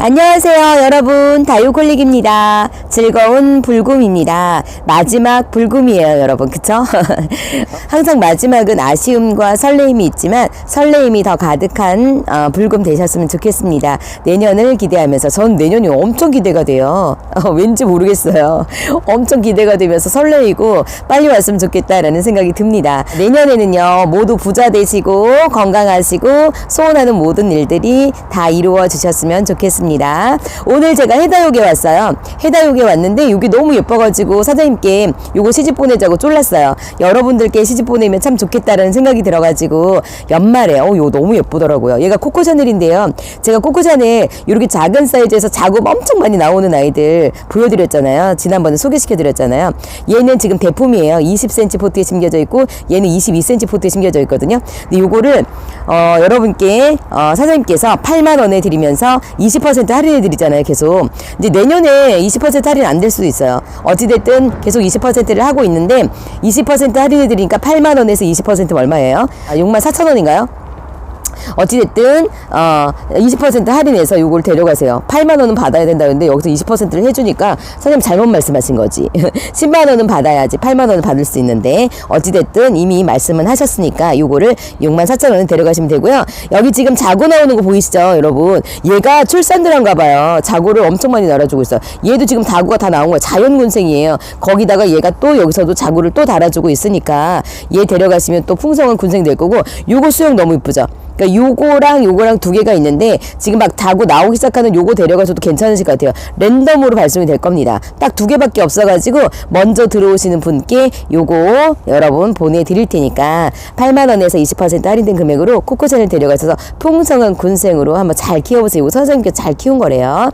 안녕하세요 여러분. 다육홀릭입니다. 즐거운 불금입니다. 마지막 불금이에요 여러분. 그쵸? 항상 마지막은 아쉬움과 설레임이 있지만 설레임이 더 가득한 어, 불금 되셨으면 좋겠습니다. 내년을 기대하면서 전 내년이 엄청 기대가 돼요. 어, 왠지 모르겠어요. 엄청 기대가 되면서 설레이고 빨리 왔으면 좋겠다라는 생각이 듭니다. 내년에는요 모두 부자 되시고 건강하시고 소원하는 모든 일들이 다 이루어 주셨으면 좋겠습니다 오늘 제가 해다욕에 왔어요. 해다욕에 왔는데 여기 너무 예뻐가지고 사장님께 요거 시집 보내자고 쫄랐어요. 여러분들께 시집 보내면 참 좋겠다라는 생각이 들어가지고 연말에 어 이거 너무 예쁘더라고요. 얘가 코코 샤넬인데요. 제가 코코 샤넬 이렇게 작은 사이즈에서 자국 엄청 많이 나오는 아이들 보여드렸잖아요. 지난번에 소개시켜드렸잖아요. 얘는 지금 대품이에요. 20cm 포트에 심겨져 있고 얘는 22cm 포트에 심겨져 있거든요. 근데 요거를 어, 여러분께 어, 사장님께서 8만 원에 드리면서 20% 할인해 드리잖아요 계속 이제 내년에 20% 할인 안 될 수도 있어요 어찌됐든 계속 20%를 하고 있는데 20% 할인해 드리니까 8만 원에서 20% 얼마예요? 아, 6만 4천 원인가요? 어찌됐든 어, 20% 할인해서 요걸 데려가세요. 8만 원은 받아야 된다는데 여기서 20%를 해주니까 사장님 잘못 말씀하신 거지. 10만 원은 받아야지 8만 원을 받을 수 있는데 어찌됐든 이미 말씀은 하셨으니까 요거를 6만 4천 원에 데려가시면 되고요. 여기 지금 자고 나오는 거 보이시죠, 여러분? 얘가 출산들한가 봐요. 자고를 엄청 많이 날아주고 있어. 얘도 지금 다구가 다 나온 거야. 자연군생이에요. 거기다가 얘가 또 여기서도 자구를 또 달아주고 있으니까 얘 데려가시면 또 풍성한 군생 될 거고 요거 수영 너무 이쁘죠? 그러니까 요거랑 요거랑 두 개가 있는데 지금 막 다고 나오기 시작하는 요거 데려가셔도 괜찮으실 것 같아요. 랜덤으로 발송이 될 겁니다. 딱 두 개밖에 없어가지고 먼저 들어오시는 분께 요거 여러분 보내드릴 테니까 8만 원에서 20% 할인된 금액으로 코코찬을 데려가셔서 풍성한 군생으로 한번 잘 키워보세요. 이거 선생님께 잘 키운 거래요.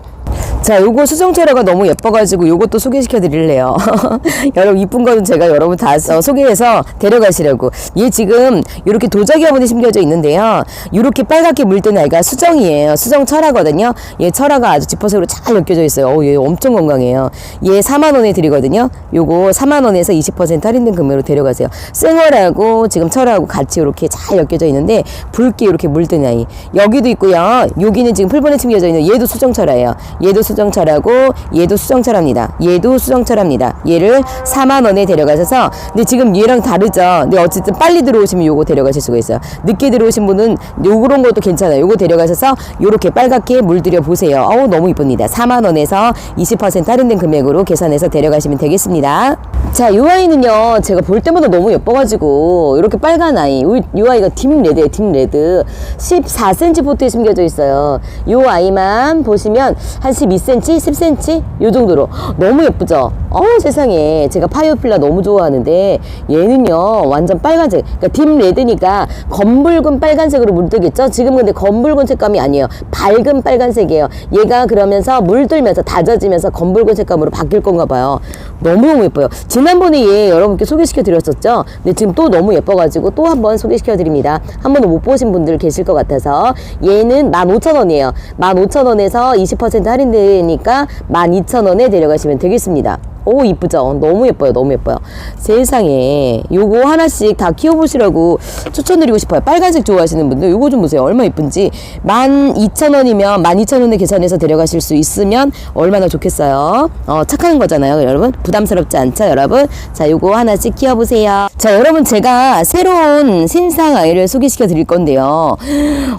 자, 요거 수정철화가 너무 예뻐가지고 요것도 소개시켜 드릴래요. 여러분, 이쁜 거는 제가 여러분 다 어, 소개해서 데려가시려고. 얘 지금 이렇게 도자기 화분이 심겨져 있는데요. 이렇게 빨갛게 물든 아이가 수정이에요. 수정 철화거든요. 얘 철화가 아주 지퍼색으로 잘 엮여져 있어요. 어, 얘 엄청 건강해요. 얘 4만원에 드리거든요. 요거 4만원에서 20% 할인된 금액으로 데려가세요. 생얼하고 지금 철화하고 같이 이렇게 잘 엮여져 있는데 붉게 이렇게 물든 아이. 여기도 있고요. 여기는 지금 풀본에 심겨져 있는 얘도 수정 철화예요. 얘도 수정 철하고 얘도 수정철합니다. 얘도 수정철합니다. 얘를 4만 원에 데려가셔서 근데 지금 얘랑 다르죠. 근데 어쨌든 빨리 들어오시면 요거 데려가실 수가 있어요. 늦게 들어오신 분은 요런 것도 괜찮아요. 요거 데려가셔서 요렇게 빨갛게 물들여 보세요. 어우 너무 이쁩니다. 4만 원에서 20% 할인된 금액으로 계산해서 데려가시면 되겠습니다. 자, 요 아이는요. 제가 볼 때마다 너무 예뻐가지고 이렇게 빨간 아이. 요, 요 아이가 딥 레드예요. 딥 레드. 14cm 포트에 심겨져 있어요. 요 아이만 보시면 한 12cm, 10cm 요 정도로 너무 예쁘죠. 어우 세상에 제가 파이어필라 너무 좋아하는데 얘는요 완전 빨간색. 그러니까 딥 레드니까 검붉은 빨간색으로 물들겠죠. 지금 근데 검붉은 색감이 아니에요. 밝은 빨간색이에요. 얘가 그러면서 물들면서 다져지면서 검붉은 색감으로 바뀔 건가 봐요. 너무너무 예뻐요. 지난번에 얘 여러분께 소개시켜 드렸었죠. 근데 지금 또 너무 예뻐가지고 또 한번 소개시켜 드립니다. 한 번도 못 보신 분들 계실 것 같아서 얘는 15,000원이에요. 15,000원에서 20% 할인되니까 12,000원에 데려가시면 되겠습니다. 오 이쁘죠? 너무 예뻐요 너무 예뻐요. 세상에 요거 하나씩 다 키워보시라고 추천드리고 싶어요. 빨간색 좋아하시는 분들 요거 좀 보세요. 얼마 이쁜지. 12,000원이면 12,000원에 계산해서 데려가실 수 있으면 얼마나 좋겠어요? 어 착한 거잖아요 여러분. 부담스럽지 않죠 여러분? 자 요거 하나씩 키워보세요. 자 여러분 제가 새로운 신상 아이를 소개시켜 드릴 건데요.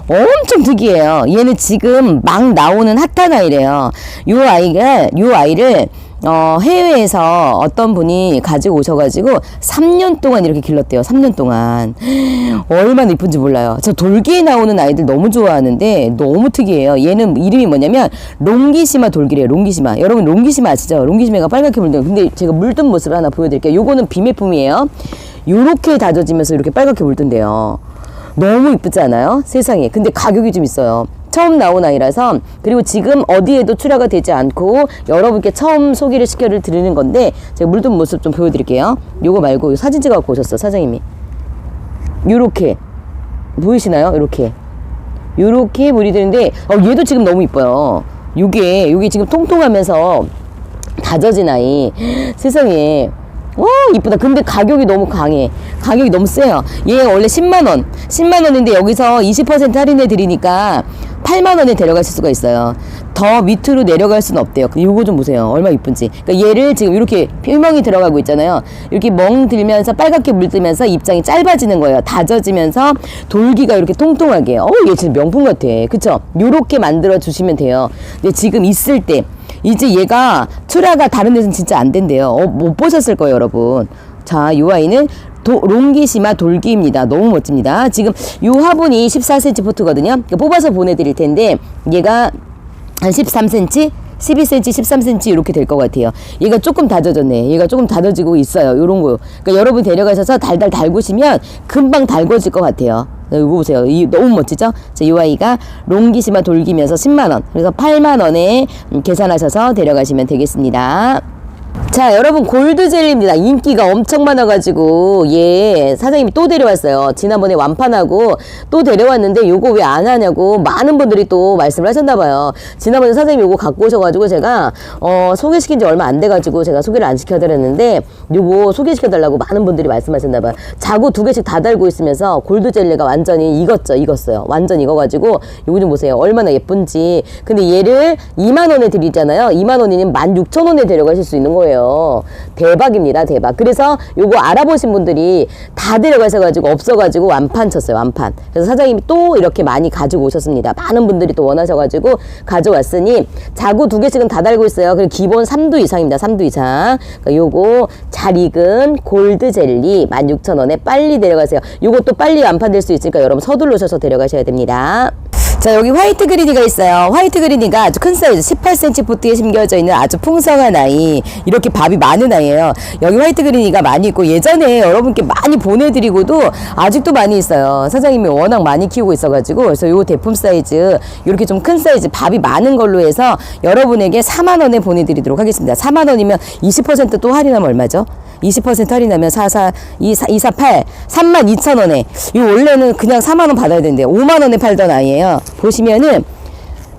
엄청 특이해요. 얘는 지금 막 나오는 핫한 아이래요. 요 아이가 요 아이를 어, 해외에서 어떤 분이 가지고 오셔가지고 3년 동안 이렇게 길렀대요. 3년 동안. 얼마나 이쁜지 몰라요. 저 돌기에 나오는 아이들 너무 좋아하는데 너무 특이해요. 얘는 이름이 뭐냐면 롱기시마 돌기래요. 롱기시마. 여러분 롱기시마 아시죠? 롱기시마가 빨갛게 물든 근데 제가 물든 모습을 하나 보여드릴게요. 요거는 비매품이에요. 요렇게 다져지면서 이렇게 빨갛게 물든대요. 너무 이쁘지 않아요? 세상에. 근데 가격이 좀 있어요. 처음 나온 아이라서 그리고 지금 어디에도 출하가 되지 않고 여러분께 처음 소개를 시켜를 드리는 건데 제가 물든 모습 좀 보여드릴게요. 요거 말고 사진 찍어 갖고 오셨어 사장님이. 요렇게 보이시나요? 요렇게 요렇게 물이 드는데 어, 얘도 지금 너무 이뻐요. 요게 요게 지금 통통하면서 다져진 아이 세상에 와 이쁘다. 근데 가격이 너무 강해. 가격이 너무 세요. 얘 원래 10만원. 10만원인데 여기서 20% 할인해 드리니까 8만원에 데려가실 수가 있어요. 더 밑으로 내려갈 수는 없대요. 요거 좀 보세요. 얼마나 이쁜지. 그러니까 얘를 지금 이렇게 필멍이 들어가고 있잖아요. 이렇게 멍 들면서 빨갛게 물들면서 입장이 짧아지는 거예요. 다져지면서 돌기가 이렇게 통통하게. 어, 얘 진짜 명품 같아. 그쵸? 요렇게 만들어 주시면 돼요. 근데 지금 있을 때 이제 얘가 출하가 다른 데서는 진짜 안 된대요. 어, 못 보셨을 거예요, 여러분. 자, 이 아이는 도, 롱기시마 돌기입니다. 너무 멋집니다. 지금 요 화분이 14cm 포트거든요. 그러니까 뽑아서 보내드릴 텐데 얘가 한 13cm, 12cm, 13cm 이렇게 될 것 같아요. 얘가 조금 다져졌네. 얘가 조금 다져지고 있어요. 요런 거. 그러니까 여러분 데려가셔서 달달 달구시면 금방 달궈질 것 같아요. 네, 이거 보세요. 이 너무 멋지죠? 자, 이 아이가 롱기시마 돌기면서 10만 원. 그래서 8만 원에 음, 계산하셔서 데려가시면 되겠습니다. 자, 여러분 골드 젤리입니다. 인기가 엄청 많아가지고 예 사장님이 또 데려왔어요. 지난번에 완판하고 또 데려왔는데 요거 왜 안 하냐고 많은 분들이 또 말씀을 하셨나봐요. 지난번에 사장님이 요거 갖고 오셔가지고 제가 어 소개시킨 지 얼마 안 돼가지고 제가 소개를 안 시켜드렸는데 요거 소개시켜달라고 많은 분들이 말씀하셨나봐요. 자구 두 개씩 다 달고 있으면서 골드 젤리가 완전히 익었죠, 익었어요. 완전 익어가지고 요거 좀 보세요. 얼마나 예쁜지. 근데 얘를 2만 원에 드리잖아요. 2만 원이면 16,000원에 데려가실 수 있는 거예요. 대박입니다, 대박. 그래서 요거 알아보신 분들이 다 데려가셔 가지고 없어 가지고 완판 쳤어요, 완판. 그래서 사장님이 또 이렇게 많이 가지고 오셨습니다. 많은 분들이 또 원하셔 가지고 가져왔으니 자구 두 개씩은 다 달고 있어요. 그리고 기본 3두 이상입니다, 3두 이상. 그러니까 요거 잘 익은 골드 젤리 16,000원에 빨리 데려가세요. 요것도 빨리 완판될 수 있으니까 여러분 서둘러셔서 데려가셔야 됩니다. 자 여기 화이트 그리니가 있어요. 화이트 그리니가 아주 큰 사이즈 18cm 포트에 심겨져 있는 아주 풍성한 아이. 이렇게 밥이 많은 아이예요. 여기 화이트 그리니가 많이 있고 예전에 여러분께 많이 보내드리고도 아직도 많이 있어요. 사장님이 워낙 많이 키우고 있어가지고 그래서 요 대품 사이즈 이렇게 좀 큰 사이즈 밥이 많은 걸로 해서 여러분에게 4만원에 보내드리도록 하겠습니다. 4만원이면 20%또 할인하면 얼마죠? 20% 할인하면 44, 24, 248, 3만 2천 원에. 이 원래는 그냥 4만 원 받아야 되는데 5만 원에 팔던 아이예요. 보시면은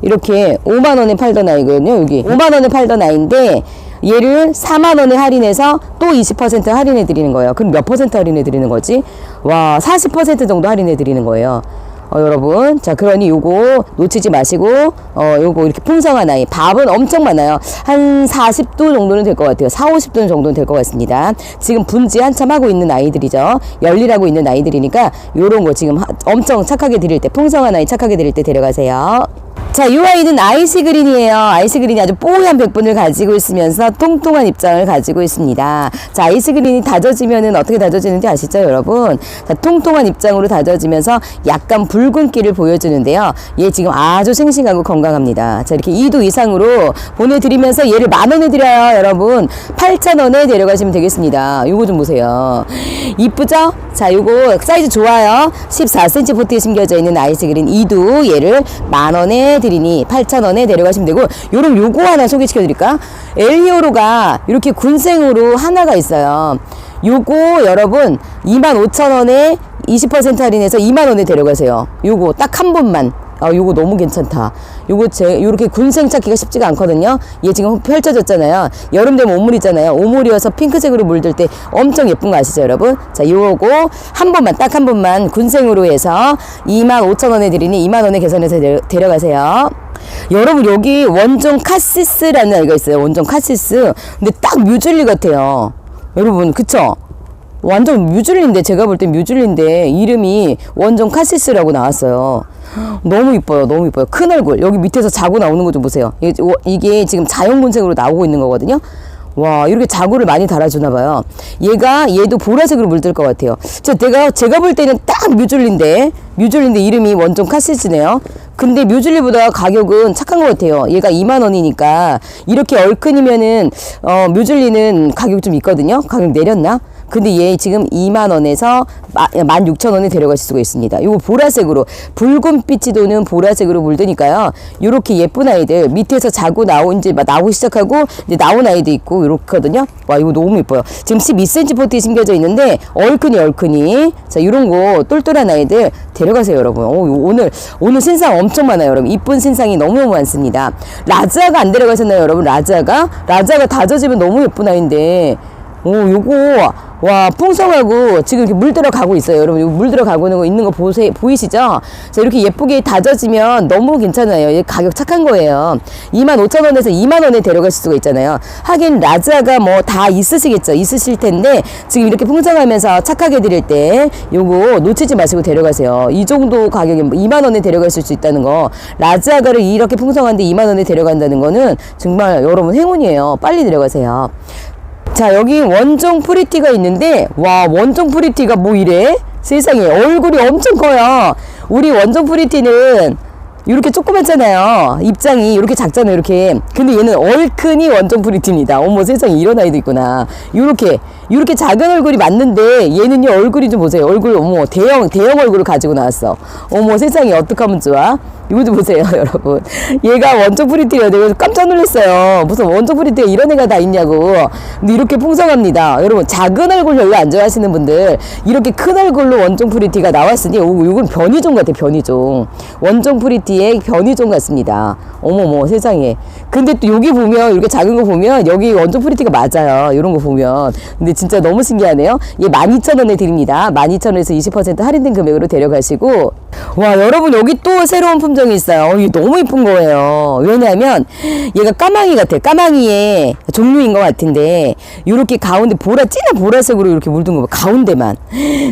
이렇게 5만 원에 팔던 아이거든요. 여기 5만 원에 팔던 아이인데 얘를 4만 원에 할인해서 또 20% 할인해 드리는 거예요. 그럼 몇 퍼센트 할인해 드리는 거지? 와, 40% 정도 할인해 드리는 거예요. 어, 여러분. 자, 그러니 요거 놓치지 마시고, 어, 요거 이렇게 풍성한 아이. 밥은 엄청 많아요. 한 40도 정도는 될 것 같아요. 4, 50도 정도는 될 것 같습니다. 지금 분지 한참 하고 있는 아이들이죠. 열일하고 있는 아이들이니까 요런 거 지금 하- 엄청 착하게 드릴 때, 풍성한 아이 착하게 드릴 때 데려가세요. 자, 이 아이는 아이시 그린이에요. 아이시 그린이 아주 뽀얀 백분을 가지고 있으면서 통통한 입장을 가지고 있습니다. 자, 아이시 그린이 다져지면은 어떻게 다져지는지 아시죠, 여러분? 자, 통통한 입장으로 다져지면서 약간 붉은기를 보여주는데요. 얘 지금 아주 싱싱하고 건강합니다. 자, 이렇게 2도 이상으로 보내드리면서 얘를 만 원에 드려요, 여러분. 8,000원에 데려가시면 되겠습니다. 요거 좀 보세요. 이쁘죠? 자, 요거 사이즈 좋아요. 14cm 포트에 심겨져 있는 아이스 그린 2도 얘를 만 원에 드리니 8,000원에 데려가시면 되고 요럼 요거 하나 소개시켜 드릴까? 엘리오로가 이렇게 군생으로 하나가 있어요. 요거 여러분 25,000원에 20% 할인해서 2만 원에 데려가세요. 요거 딱 한 번만. 아, 요거 너무 괜찮다. 요거 제, 요렇게 군생 찾기가 쉽지가 않거든요. 얘 지금 펼쳐졌잖아요. 여름 되면 오물 있잖아요. 오물이어서 핑크색으로 물들 때 엄청 예쁜 거 아시죠, 여러분? 자, 요거 한 번만, 딱 한 번만 군생으로 해서 2만 5천 원에 드리니 2만 원에 계산해서 데려, 데려가세요. 여러분, 여기 원종 카시스라는 아이가 있어요. 원종 카시스. 근데 딱 뮤즐리 같아요. 여러분, 그쵸? 완전 뮤즐리인데 제가 볼땐 뮤즐리인데 이름이 원종 카시스라고 나왔어요. 너무 이뻐요. 너무 이뻐요. 큰 얼굴. 여기 밑에서 자고 나오는 거 좀 보세요. 이게, 지금 자연 군색으로 나오고 있는 거거든요. 와, 이렇게 자구를 많이 달아주나 봐요. 얘가 얘도 보라색으로 물들 것 같아요. 저 내가 제가 볼 때는 딱 뮤즐리인데 뮤즐리인데 이름이 원종 카시스네요. 근데 뮤즐리보다 가격은 착한 것 같아요. 얘가 2만 원이니까 이렇게 얼큰이면은 어 뮤즐리는 가격 좀 있거든요. 가격 내렸나? 근데 얘 지금 2만 원에서 16,000원에 데려가실 수가 있습니다. 요거 보라색으로 붉은빛이 도는 보라색으로 물드니까요. 요렇게 예쁜 아이들 밑에서 자고 나온 이제 막 나오기 시작하고 이제 나온 아이도 있고 요렇거든요. 와 이거 너무 예뻐요. 지금 12cm 포트에 심겨져 있는데 얼큰이 얼큰이 자 요런 거 똘똘한 아이들 데려가세요 여러분. 오, 오늘 오늘 신상 엄청 많아요 여러분. 이쁜 신상이 너무너무 많습니다. 라자가 안 데려가셨나요 여러분? 라자가 라자가 다져지면 너무 예쁜 아이인데 오, 요거, 와, 풍성하고 지금 이렇게 물 들어가고 있어요. 여러분, 요물 들어가고 있는 거, 있는 거 보세, 보이시죠? 자, 이렇게 예쁘게 다져지면 너무 괜찮아요. 이 가격 착한 거예요. 25,000원에서 2만원에 데려갈 수가 있잖아요. 하긴, 라자가 뭐 다 있으시겠죠. 있으실 텐데, 지금 이렇게 풍성하면서 착하게 드릴 때, 요거 놓치지 마시고 데려가세요. 이 정도 가격에 2만원에 데려가실 수 있다는 거. 라자가를 이렇게 풍성한데 2만원에 데려간다는 거는 정말 여러분 행운이에요. 빨리 데려가세요. 자 여기 원종 프리티가 있는데 와 원종 프리티가 뭐 이래? 세상에 얼굴이 엄청 커요. 우리 원종 프리티는 이렇게 조그맣잖아요. 입장이 이렇게 작잖아요 이렇게. 근데 얘는 얼큰이 원종 프리티입니다. 어머 세상에 이런 아이도 있구나. 이렇게 이렇게 작은 얼굴이 맞는데 얘는요 얼굴이 좀 보세요. 얼굴 어머 대형 대형 얼굴을 가지고 나왔어. 어머 세상에 어떡하면 좋아 좀 보세요 여러분. 얘가 원종 프리티예요. 내가 깜짝 놀랐어요. 무슨 원종 프리티가 이런 애가 다 있냐고. 근데 이렇게 풍성합니다. 여러분 작은 얼굴 별로 안 좋아하시는 분들 이렇게 큰 얼굴로 원종 프리티가 나왔으니 오, 이건 변이종 같아 변이종. 원종 프리티의 변이종 같습니다. 어머머 세상에. 근데 또 여기 보면 이렇게 작은 거 보면 여기 원종 프리티가 맞아요. 이런 거 보면. 근데 진짜 너무 신기하네요. 얘 12,000원에 드립니다. 12,000원에서 20% 할인된 금액으로 데려가시고. 와 여러분 여기 또 새로운 품종 이 있어요 어, 너무 이쁜 거예요 왜냐하면 얘가 까망이 같아 까망이의 종류인 것 같은데 이렇게 가운데 보라 진한 보라색으로 이렇게 물든 거 봐. 가운데만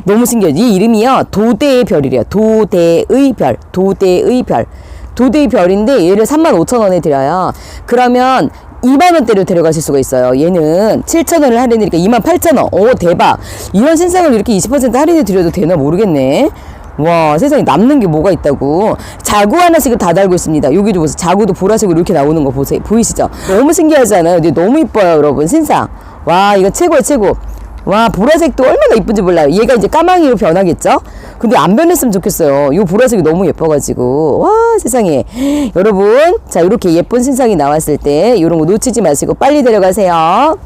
너무 신기하지 이 이름이요 도대의 별이래요 도대의 별 도대의 별 도대의 별인데 얘를 35,000원에 드려요 그러면 2만원대로 데려가실 수가 있어요. 얘는 7,000원을 할인이니까 28,000원. 오, 대박. 이런 신상을 이렇게 20% 할인해 드려도 되나 모르겠네. 와, 세상에 남는 게 뭐가 있다고. 자구 하나씩은 다 달고 있습니다. 여기도 보세요. 자구도 보라색으로 이렇게 나오는 거 보세요. 보이시죠? 너무 신기하지 않아요? 근데 너무 이뻐요, 여러분. 신상. 와, 이거 최고야, 최고. 와, 보라색도 얼마나 이쁜지 몰라요. 얘가 이제 까망이로 변하겠죠? 근데 안 변했으면 좋겠어요. 이 보라색이 너무 예뻐가지고. 와, 세상에. 여러분, 자, 이렇게 예쁜 신상이 나왔을 때, 이런 거 놓치지 마시고 빨리 데려가세요.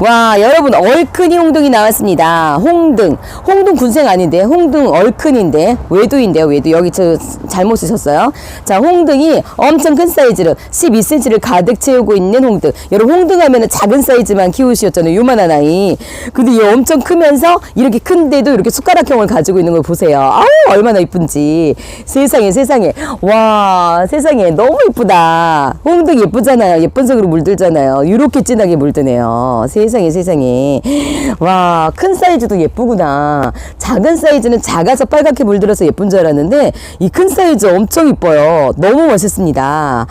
와 여러분 얼큰이 홍등이 나왔습니다. 홍등. 홍등 군생 아닌데 홍등 얼큰인데 외두인데요 외두. 여기 저 잘못 쓰셨어요. 자 홍등이 엄청 큰 사이즈로 12cm를 가득 채우고 있는 홍등. 여러분 홍등 하면은 작은 사이즈만 키우시었잖아요 요만한 아이. 근데 얘 엄청 크면서 이렇게 큰데도 이렇게 숟가락형을 가지고 있는 걸 보세요. 아우 얼마나 이쁜지. 세상에 세상에. 와 세상에. 너무 이쁘다. 홍등 예쁘잖아요. 예쁜 색으로 물들잖아요. 이렇게 진하게 물드네요 세상에 세상에. 와 큰 사이즈도 예쁘구나. 작은 사이즈는 작아서 빨갛게 물들어서 예쁜 줄 알았는데 이 큰 사이즈 엄청 이뻐요. 너무 멋있습니다.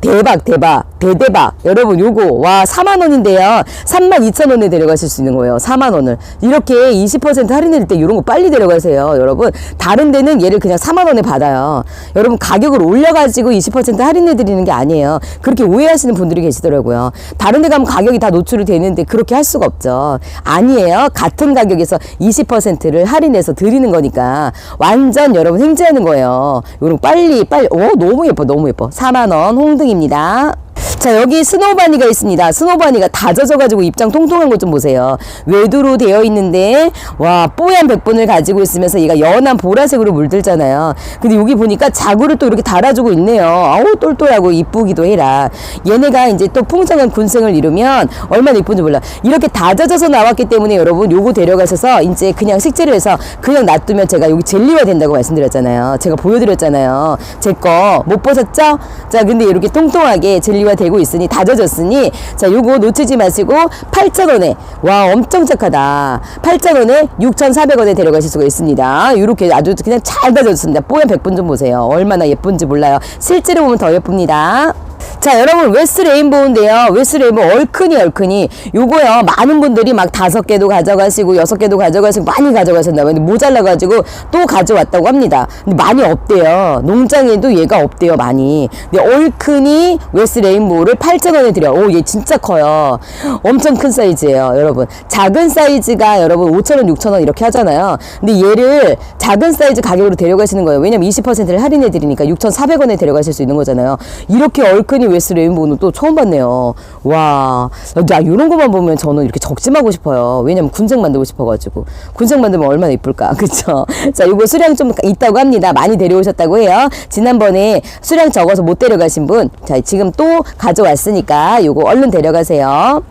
대박 대박 대대박. 여러분 요거 와 4만 원인데요. 3만 2천 원에 데려가실 수 있는 거예요. 4만 원을. 이렇게 20% 할인할 때 이런 거 빨리 데려가세요 여러분. 다른 데는 얘를 그냥 4만 원에 받아요. 여러분 가격을 올려가지고 20% 할인해 드리는 게 아니에요. 그렇게 오해하시는 분들이 계시더라고요. 다른 데 가면 가격이 다 노출이 되는 데 그렇게 할 수가 없죠. 아니에요. 같은 가격에서 20%를 할인해서 드리는 거니까 완전 여러분 횡재하는 거예요. 요런 거 빨리 빨리. 오 너무 예뻐 너무 예뻐. 4만 원 홍등입니다 자 여기 스노바니가 있습니다. 스노바니가 다 젖어가지고 입장 통통한 것 좀 보세요. 외두로 되어 있는데 와 뽀얀 백분을 가지고 있으면서 얘가 연한 보라색으로 물들잖아요. 근데 여기 보니까 자구를 또 이렇게 달아주고 있네요. 아우 똘똘하고 이쁘기도 해라. 얘네가 이제 또 풍성한 군생을 이루면 얼마나 이쁜지 몰라. 이렇게 다 젖어서 나왔기 때문에 여러분 요거 데려가셔서 이제 그냥 식재를 해서 그냥 놔두면 제가 여기 젤리화 된다고 말씀드렸잖아요. 제가 보여드렸잖아요. 제 거 못 보셨죠? 자 근데 이렇게 통통하게 젤리화 되고 있으니 다져졌으니 자 요거 놓치지 마시고 8,000원에 와 엄청 착하다. 8,000원에 6,400원에 데려가실 수가 있습니다. 이렇게 아주 그냥 잘 다져졌습니다. 뽀얀 백분 좀 보세요. 얼마나 예쁜지 몰라요. 실제로 보면 더 예쁩니다. 자 여러분 웨스 레인보우인데요. 웨스 레인보우 얼큰이 얼큰이. 요거요 많은 분들이 막 다섯 개도 가져가시고 여섯 개도 가져가시고 많이 가져가셨나 봐요. 근데 모자라가지고 또 가져왔다고 합니다. 근데 많이 없대요. 농장에도 얘가 없대요 많이. 근데 얼큰이 웨스 레인보우 를 8,000원에 드려 오 얘 진짜 커요 엄청 큰 사이즈예요 여러분 작은 사이즈가 여러분 5,000원 6,000원 이렇게 하잖아요 근데 얘를 작은 사이즈 가격으로 데려가시는 거예요 왜냐면 20%를 할인해 드리니까 6,400원에 데려가실 수 있는 거잖아요 이렇게 얼큰이 웨스 레인보우는 또 처음 봤네요 와, 나 이런 것만 보면 저는 이렇게 적심하고 싶어요. 왜냐면 군색 만들고 싶어 가지고. 군색 만들면 얼마나 이쁠까. 그쵸? 자, 이거 수량 좀 있다고 합니다. 많이 데려오셨다고 해요. 지난번에 수량 적어서 못 데려가신 분. 자, 지금 또 가져왔으니까 요거 얼른 데려가세요.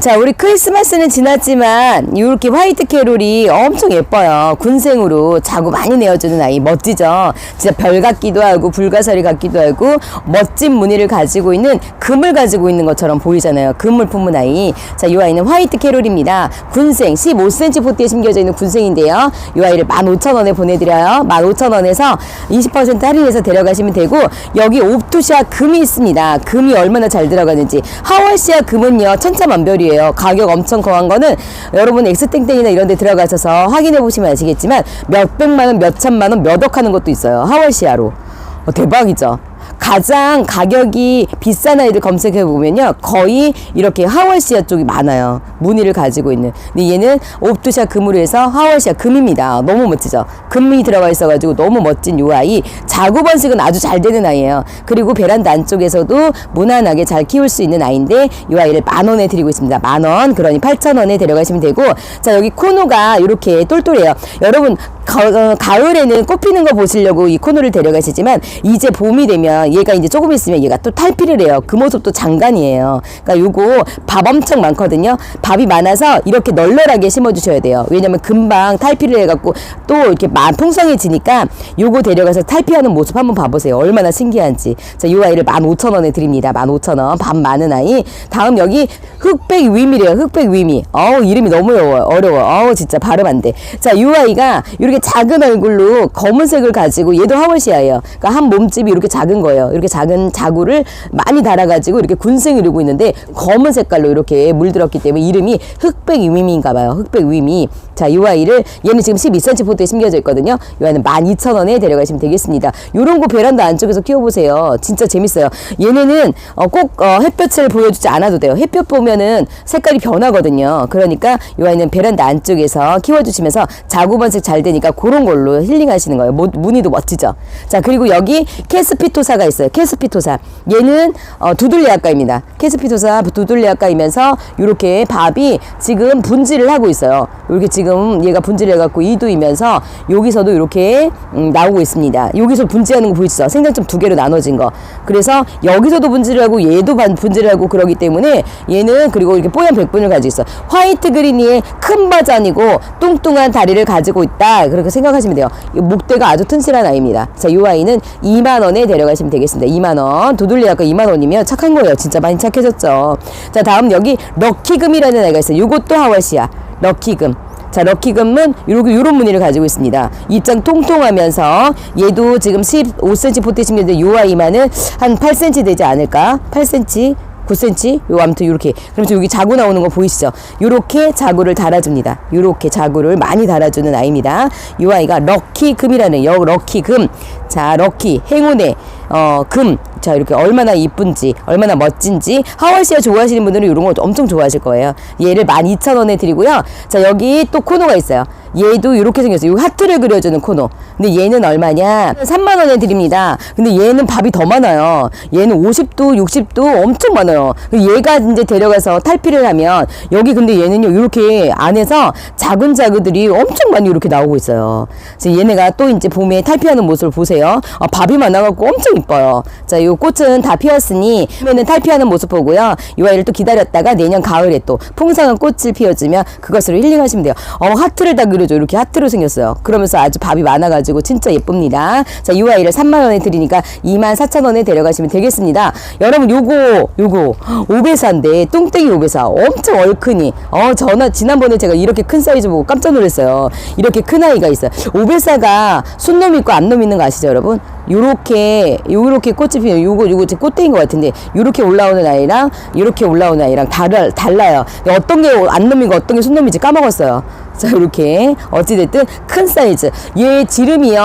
자, 우리 크리스마스는 지났지만 이렇게 화이트 캐롤이 엄청 예뻐요. 군생으로 자구 많이 내어주는 아이 멋지죠. 진짜 별 같기도 하고 불가사리 같기도 하고 멋진 무늬를 가지고 있는 금을 가지고 있는 것처럼 보이잖아요. 금을 품은 아이. 자, 이 아이는 화이트 캐롤입니다. 군생 15cm 포트에 심겨져 있는 군생인데요. 이 아이를 15,000원에 보내드려요. 15,000원에서 20% 할인해서 데려가시면 되고 여기 옵토시아 금이 있습니다. 금이 얼마나 잘 들어가는지 하월시아 금은요 천차만별이 에요. 가격 엄청 거한 거는 여러분 엑스땡땡이나 이런 데 들어가셔서 확인해 보시면 아시겠지만 몇백만 원, 몇천만 원, 몇억 하는 것도 있어요. 하월시아로. 어, 대박이죠. 가장 가격이 비싼 아이들 검색해 보면요 거의 이렇게 하월시아 쪽이 많아요. 무늬를 가지고 있는. 근데 얘는 옵토샤 금으로 해서 하월시아 금입니다. 너무 멋지죠? 금이 들어가 있어 가지고 너무 멋진 요 아이. 자구 번식은 아주 잘 되는 아이예요. 그리고 베란다 안쪽에서도 무난하게 잘 키울 수 있는 아이인데 요 아이를 만 원에 드리고 있습니다. 만 원. 그러니 팔천 원에 데려가시면 되고. 자 여기 코너가 이렇게 똘똘해요. 여러분 가, 을에는 꽃 피는 거 보시려고 이 코너를 데려가시지만 이제 봄이 되면 얘가 이제 조금 있으면 얘가 또 탈피를 해요. 그 모습도 장관이에요. 그러니까 요거 밥 엄청 많거든요. 밥이 많아서 이렇게 널널하게 심어주셔야 돼요. 왜냐면 금방 탈피를 해갖고 또 이렇게 만 풍성해지니까 요거 데려가서 탈피하는 모습 한번 봐보세요. 얼마나 신기한지. 자, 요 아이를 15,000원에 드립니다. 15,000원. 밥 많은 아이. 다음 여기 흑백 위미래요. 흑백 위미. 어우, 이름이 너무 어려워요. 어려워. 어우, 진짜 발음 안 돼. 자, 요 아이가 이렇게 작은 얼굴로 검은색을 가지고 얘도 하월시아예요. 그러니까 한 몸집이 이렇게 작은 거예요. 이렇게 작은 자구를 많이 달아가지고 이렇게 군생을 이루고 있는데 검은 색깔로 이렇게 물들었기 때문에 이름이 흑백 위미인가 봐요. 흑백 위미. 자, 이 아이를 얘는 지금 12cm 포트에 심겨져 있거든요. 이 아이는 12,000원에 데려가시면 되겠습니다. 요런 거 베란다 안쪽에서 키워보세요. 진짜 재밌어요. 얘네는 어, 꼭 어, 햇볕을 보여주지 않아도 돼요. 햇볕 보면은 색깔이 변하거든요. 그러니까 이 아이는 베란다 안쪽에서 키워주시면서 자구 번식 잘 되니까 그런 걸로 힐링하시는 거예요. 모- 무늬도 멋지죠. 자, 그리고 여기 캐스피토사가 있어요. 캐스피토사. 얘는 어, 두들레아까입니다. 캐스피토사 두들레아까이면서 이렇게 밥이 지금 분질을 하고 있어요. 이렇게 지금 얘가 분질을 해갖고 이두이면서 여기서도 이렇게 음, 나오고 있습니다. 여기서 분질하는 거 보이시죠? 생장점 두 개로 나눠진 거. 그래서 여기서도 분질을 하고 얘도 반- 분질을 하고 그러기 때문에 얘는 그리고 이렇게 뽀얀 백분을 가지고 있어. 화이트 그린이의 큰 버전이고 뚱뚱한 다리를 가지고 있다. 그렇게 생각하시면 돼요. 이 목대가 아주 튼실한 아이입니다. 자, 이 아이는 2만 원에 데려가시면 되겠습니다. 2만 원. 도돌리 아까 2만 원이면 착한 거예요. 진짜 많이 착해졌죠. 자, 다음 여기 럭키금이라는 아이가 있어요. 이것도 하와시아. 럭키금. 자, 럭키금은 요렇게 요런 무늬를 가지고 있습니다. 입장 통통하면서 얘도 지금 15cm 포테심인데 요 아이만은 한 8cm 되지 않을까? 8cm 9cm? 요 아무튼 요렇게 그러면서 여기 자구 나오는 거 보이시죠? 요렇게 자구를 달아줍니다. 요렇게 자구를 많이 달아주는 아이입니다. 요 아이가 럭키금이라는 여 럭키금 자 럭키 행운의 어, 금. 자, 이렇게 얼마나 이쁜지, 얼마나 멋진지. 하월시아 좋아하시는 분들은 이런 거 엄청 좋아하실 거예요. 얘를 12,000원에 드리고요. 자, 여기 또 코너가 있어요. 얘도 이렇게 생겼어요. 이 하트를 그려주는 코너. 근데 얘는 얼마냐? 3만원에 드립니다. 근데 얘는 밥이 더 많아요. 얘는 50도, 60도 엄청 많아요. 얘가 이제 데려가서 탈피를 하면, 여기 근데 얘는요, 이렇게 안에서 작은 자구들이 엄청 많이 이렇게 나오고 있어요. 그래서 얘네가 또 이제 봄에 탈피하는 모습을 보세요. 아, 밥이 많아갖고 엄청 이뻐요. 자, 요 꽃은 다 피었으니, 그러면은 탈피하는 모습 보고요. 이 아이를 또 기다렸다가 내년 가을에 또 풍성한 꽃을 피워주면 그것으로 힐링하시면 돼요. 어, 하트를 다 그려줘. 이렇게 하트로 생겼어요. 그러면서 아주 밥이 많아가지고 진짜 예쁩니다. 자, 이 아이를 3만원에 드리니까 2만 4천원에 데려가시면 되겠습니다. 여러분, 요거, 요거, 오베사인데, 뚱땡이 오베사. 엄청 얼큰이. 어, 전화, 지난번에 제가 이렇게 큰 사이즈 보고 깜짝 놀랐어요. 이렇게 큰 아이가 있어요. 오베사가 순놈 있고 안놈 있는 거 아시죠, 여러분? 요렇게, 요렇게 꽃이 피는, 요거, 요거 제 꽃대인 것 같은데, 요렇게 올라오는 아이랑, 요렇게 올라오는 아이랑 달라, 달라요. 어떤 게 안놈이고 어떤 게 순놈인지 까먹었어요. 자, 이렇게. 어찌됐든 큰 사이즈. 얘 지름이요.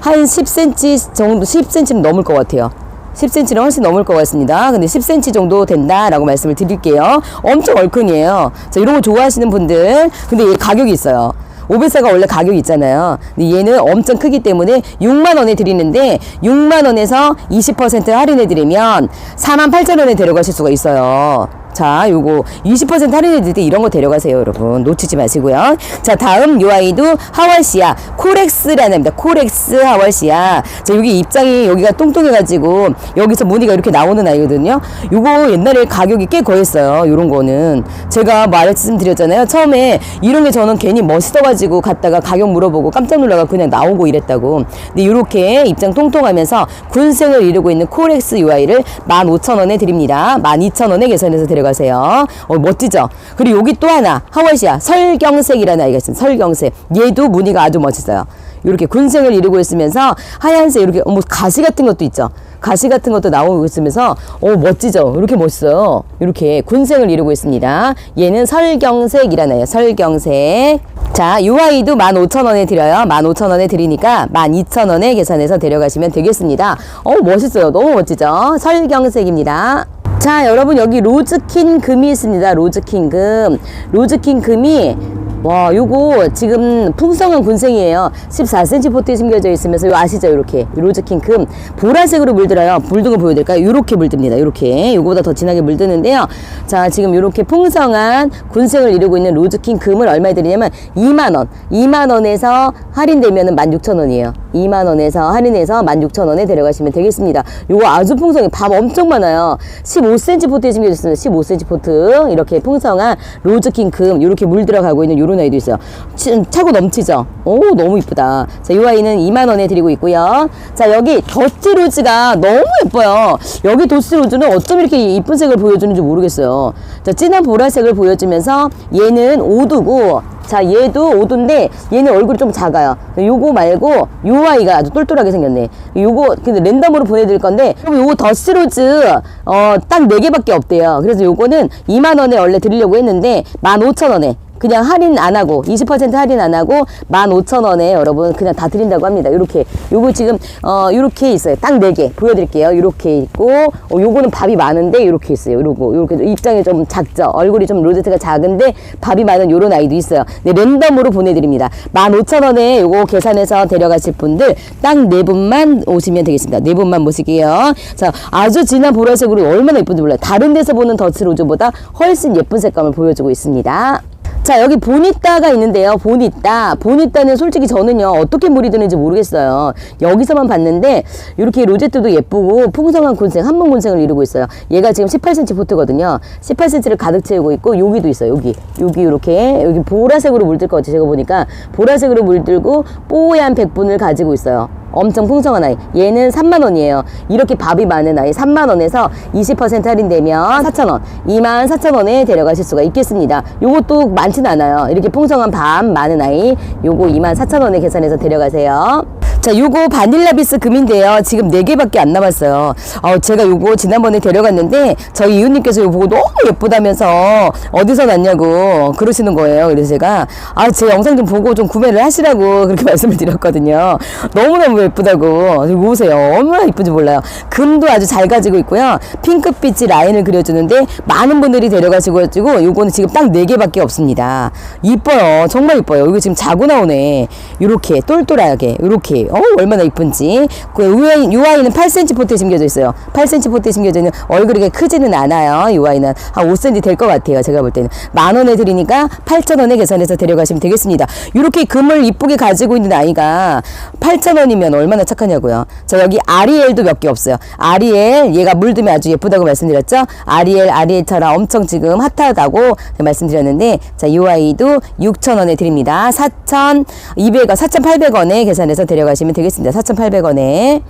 한 10cm 정도, 10cm 넘을 것 같아요. 10cm는 훨씬 넘을 것 같습니다. 근데 10cm 정도 된다라고 말씀을 드릴게요. 엄청 얼큰이에요. 자, 이런 거 좋아하시는 분들. 근데 얘 가격이 있어요. 오베사가 원래 가격이 있잖아요. 얘는 엄청 크기 때문에 6만 원에 드리는데 6만 원에서 20% 할인해 드리면 4만 8천 원에 데려가실 수가 있어요. 자, 요거 20% 할인해드릴 때 이런 거 데려가세요, 여러분. 놓치지 마시고요. 자, 다음 요 아이도 하월시아 코렉스라는 입니다. 코렉스 하월시아. 자, 여기 입장이 여기가 뚱뚱해가지고 여기서 무늬가 이렇게 나오는 아이거든요. 요거 옛날에 가격이 꽤 거했어요. 요런 거는 제가 말씀드렸잖아요. 처음에 이런 게 저는 괜히 멋있어가지고 갔다가 가격 물어보고 깜짝 놀라가 그냥 나오고 이랬다고. 근데 요렇게 입장 통통하면서 군생을 이루고 있는 코렉스 UI를 15,000원에 드립니다. 12,000원에 계산해서 데려 가세요. 어, 멋지죠? 그리고 여기 또 하나, 하월시아 설경색이라는 아이가 있습니다. 설경색. 얘도 무늬가 아주 멋있어요. 이렇게 군생을 이루고 있으면서 하얀색 이렇게 뭐 가시 같은 것도 있죠. 가시 같은 것도 나오고 있으면서 어 멋지죠. 이렇게 멋있어요. 이렇게 군생을 이루고 있습니다. 얘는 설경색이라는 애요. 설경색. 자, 이 아이도 15,000원에 드려요. 15,000원에 드리니까 12,000원에 계산해서 데려가시면 되겠습니다. 어 멋있어요. 너무 멋지죠. 설경색입니다. 자, 여러분 여기 로즈킨 금이 있습니다. 로즈킨 금. 로즈킨 금이 와, 요거 지금 풍성한 군생이에요. 14cm 포트에 숨겨져 있으면서 요 아시죠? 요렇게 로즈킨 금 보라색으로 물들어요. 물든 거 보여드릴까요? 요렇게 물듭니다. 요렇게 요거보다 더 진하게 물드는데요. 자, 지금 요렇게 풍성한 군생을 이루고 있는 로즈킨 금을 얼마에 드리냐면 2만 원. 2만 원에서 할인되면은 16,000원이에요. 2만 원에서 할인해서 16,000원에 데려가시면 되겠습니다. 요거 아주 풍성해. 밥 엄청 많아요. 15cm 포트에 숨겨져 있습니다. 15cm 포트 이렇게 풍성한 로즈킨 금 요렇게 물 들어가고 있는 요런 아이도 있어요. 치- 차고 넘치죠? 오 너무 이쁘다. 자, 이 아이는 2만 원에 드리고 있고요. 자, 여기 더치 로즈가 너무 예뻐요. 여기 더치 로즈는 어쩜 이렇게 이쁜 색을 보여주는지 모르겠어요. 자, 진한 보라색을 보여주면서 얘는 오두고 자, 얘도 오두인데 얘는 얼굴이 좀 작아요. 요거 말고 요 아이가 아주 똘똘하게 생겼네. 요거 근데 랜덤으로 보내드릴 건데 그럼 요거 더스로즈 어, 딱 4개밖에 없대요. 그래서 요거는 2만 원에 원래 드리려고 했는데 15,000원에 그냥 할인 안 하고 20% 할인 안 하고 15,000원에 여러분 그냥 다 드린다고 합니다. 요렇게 요거 지금 어 요렇게 있어요. 딱 4개 보여드릴게요. 요렇게 있고 어, 요거는 밥이 많은데 요렇게 있어요. 요러고 요렇게 입장이 좀 작죠. 얼굴이 좀 로제트가 작은데 밥이 많은 요런 아이도 있어요. 네, 랜덤으로 보내드립니다. 15,000원에 요거 계산해서 데려가실 분들 딱 네 분만 오시면 되겠습니다. 네 분만 모실게요. 자, 아주 진한 보라색으로 얼마나 예쁜지 몰라요. 다른 데서 보는 더치 로즈보다 훨씬 예쁜 색감을 보여주고 있습니다. 자 여기 보니따가 있는데요. 보니따. 보니따는 솔직히 저는요 어떻게 물이 드는지 모르겠어요. 여기서만 봤는데 이렇게 로제트도 예쁘고 풍성한 군생 한번 군생을 이루고 있어요. 얘가 지금 18cm 포트거든요. 18cm를 가득 채우고 있고 여기도 있어요. 여기. 여기 이렇게. 여기 보라색으로 물들 것 같아요. 제가 보니까 보라색으로 물들고 뽀얀 백분을 가지고 있어요 엄청 풍성한 아이. 얘는 3만 원이에요. 이렇게 밥이 많은 아이 3만 원에서 20% 할인되면 4천 원, 2만 4천 원에 데려가실 수가 있겠습니다. 요것도 많진 않아요. 이렇게 풍성한 밥 많은 아이 요거 2만 4천 원에 계산해서 데려가세요. 자, 요거 바닐라비스 금인데요. 지금 4개밖에 안 남았어요. 어, 제가 요거 지난번에 데려갔는데 저희 이웃님께서 이거 보고 너무 예쁘다면서 어디서 났냐고 그러시는 거예요. 그래서 제가 아, 제 영상 좀 보고 좀 구매를 하시라고 그렇게 말씀을 드렸거든요. 너무너무 예쁘다고. 보세요. 얼마나 예쁜지 몰라요. 금도 아주 잘 가지고 있고요. 핑크빛이 라인을 그려주는데 많은 분들이 데려가시고 가지고 요거는 지금 딱 4개밖에 없습니다. 이뻐요. 정말 이뻐요. 이거 지금 자고 나오네. 요렇게 똘똘하게 요렇게 어 얼마나 이쁜지. 그 UI, UI는 8cm 포트에 심겨져 있어요. 8cm 포트에 심겨져 있는 얼굴이 그렇게 크지는 않아요 UI는. 한 5cm 될 것 같아요 제가 볼 때는. 만 원에 드리니까 8천 원에 계산해서 데려가시면 되겠습니다. 이렇게 금을 이쁘게 가지고 있는 아이가 8천 원이면 얼마나 착하냐고요. 자 여기 아리엘도 몇 개 없어요. 아리엘 얘가 물들면 아주 예쁘다고 말씀드렸죠? 아리엘 아리엘처럼 엄청 지금 핫하다고 말씀드렸는데 자 UI도 6천 원에 드립니다. 4,200원 4,800원에 계산해서 데려가시면 되겠습니다. 4,800원에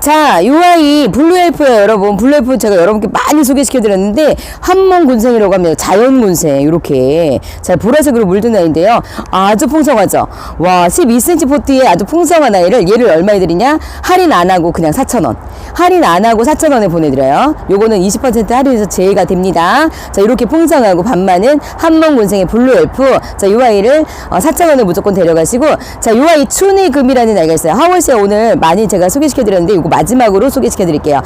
자, 요 아이 블루엘프예요, 여러분. 블루엘프 제가 여러분께 많이 소개시켜 드렸는데 한몸 군생이라고 합니다. 자연 군생 이렇게 자 보라색으로 물든 아이인데요. 아주 풍성하죠. 와, 12cm 포트에 아주 풍성한 아이를 얘를 얼마에 드리냐? 할인 안 하고 그냥 4,000원. 할인 안 하고 4,000원에 보내 드려요. 요거는 20% 할인해서 제외가 됩니다. 자, 이렇게 풍성하고 반만은 한몸 군생의 블루엘프. 자, 요 아이를 어, 4,000원에 무조건 데려가시고 자, 요 아이 추네금이라는 아이가 있어요. 하월시에 오늘 많이 제가 소개시켜 드렸는데 요거 마지막으로 소개시켜 드릴게요.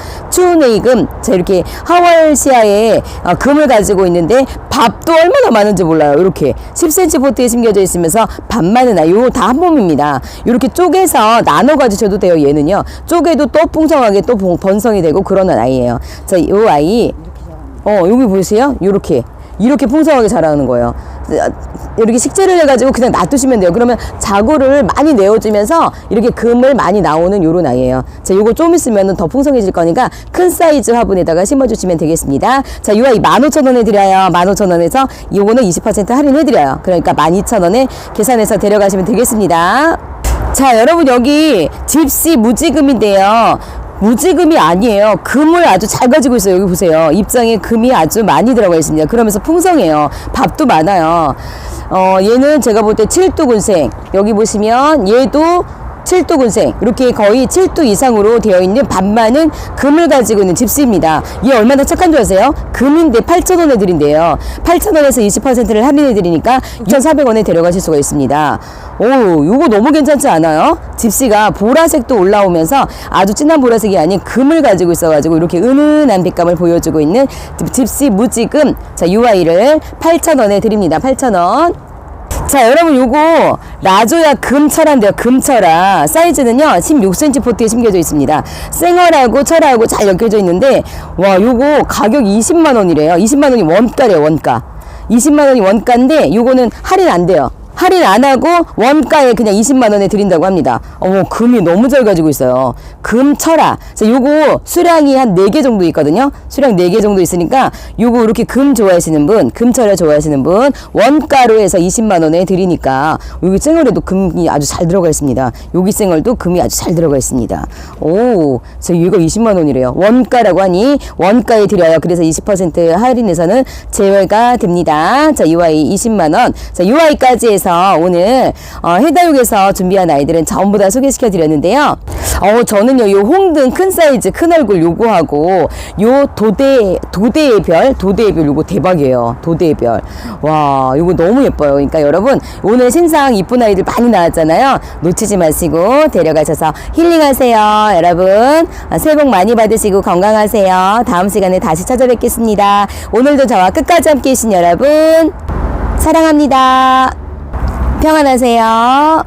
자, 이렇게 하월시아에 어, 금을 가지고 있는데 밥도 얼마나 많은지 몰라요. 이렇게 10cm 포트에 심겨져 있으면서 밥 많은 아이. 요거 다 한 몸입니다. 이렇게 쪼개서 나눠 가지셔도 돼요. 얘는요. 쪼개도 또 풍성하게 또 번- 번성이 되고 그러는 아이예요. 자, 요 아이 어, 여기 보이세요? 요렇게. 이렇게 풍성하게 자라는 거예요. 이렇게 식재를 해가지고 그냥 놔두시면 돼요. 그러면 자구를 많이 내어주면서 이렇게 금을 많이 나오는 요런 아이예요. 자, 요거 좀 있으면 더 풍성해질 거니까 큰 사이즈 화분에다가 심어주시면 되겠습니다. 자, 요 아이 15,000원에 드려요. 15,000원에서 요거는 20% 할인해드려요. 그러니까 12,000원에 계산해서 데려가시면 되겠습니다. 자, 여러분 여기 집시 무지금인데요. 무지금이 아니에요. 금을 아주 잘 가지고 있어요. 여기 보세요. 입장에 금이 아주 많이 들어가 있습니다. 그러면서 풍성해요. 밥도 많아요. 어, 얘는 제가 볼 때 칠두군생. 여기 보시면 얘도 칠두군생 이렇게 거의 7두 이상으로 되어 있는 밥 많은 금을 가지고 있는 집시입니다. 얘 얼마나 착한 줄 아세요? 금인데 8,000원에 드린대요. 8,000원에서 20%를 할인해 드리니까 6,400원에 데려가실 수가 있습니다. 오, 요거 너무 괜찮지 않아요? 집시가 보라색도 올라오면서 아주 진한 보라색이 아닌 금을 가지고 있어가지고 이렇게 은은한 빛감을 보여주고 있는 집시 무지금 자 UI를 8,000원에 드립니다. 8,000원. 자 여러분 요거 라조야 금철화인데요 금철화 사이즈는요 16cm 포트에 심겨져 있습니다. 생얼하고 철하고 잘 엮여져 있는데 와 요거 가격 20만원이래요. 20만원이 원가래요 원가. 20만원이 원가인데 요거는 할인 안 돼요 할인 안 하고 원가에 그냥 20만 원에 드린다고 합니다. 어머 금이 너무 잘 가지고 있어요. 금 철화. 자, 요거 수량이 한 4개 정도 있거든요. 수량 4개 정도 있으니까 요거 이렇게 금 좋아하시는 분, 금 철화 좋아하시는 분 원가로 해서 20만 원에 드리니까 여기 생얼에도 금이 아주 잘 들어가 있습니다. 여기 생얼도 금이 아주 잘 들어가 있습니다. 오, 저 이거 20만 원이래요. 원가라고 하니 원가에 드려요. 그래서 20% 할인해서는 제외가 됩니다. 자, UI 20만 원. 자, UI까지 해서 오늘 어, 해다육에서 준비한 아이들은 전부 다 소개시켜 드렸는데요. 어, 저는요, 요 홍등 큰 사이즈, 큰 얼굴 요거하고 요 도대, 도대의 별, 도대의 별 요거 대박이에요. 도대의 별. 와, 요거 너무 예뻐요. 그러니까 여러분, 오늘 신상 이쁜 아이들 많이 나왔잖아요. 놓치지 마시고 데려가셔서 힐링하세요. 여러분, 아, 새해 복 많이 받으시고 건강하세요. 다음 시간에 다시 찾아뵙겠습니다. 오늘도 저와 끝까지 함께 해주신 여러분, 사랑합니다. 평안하세요.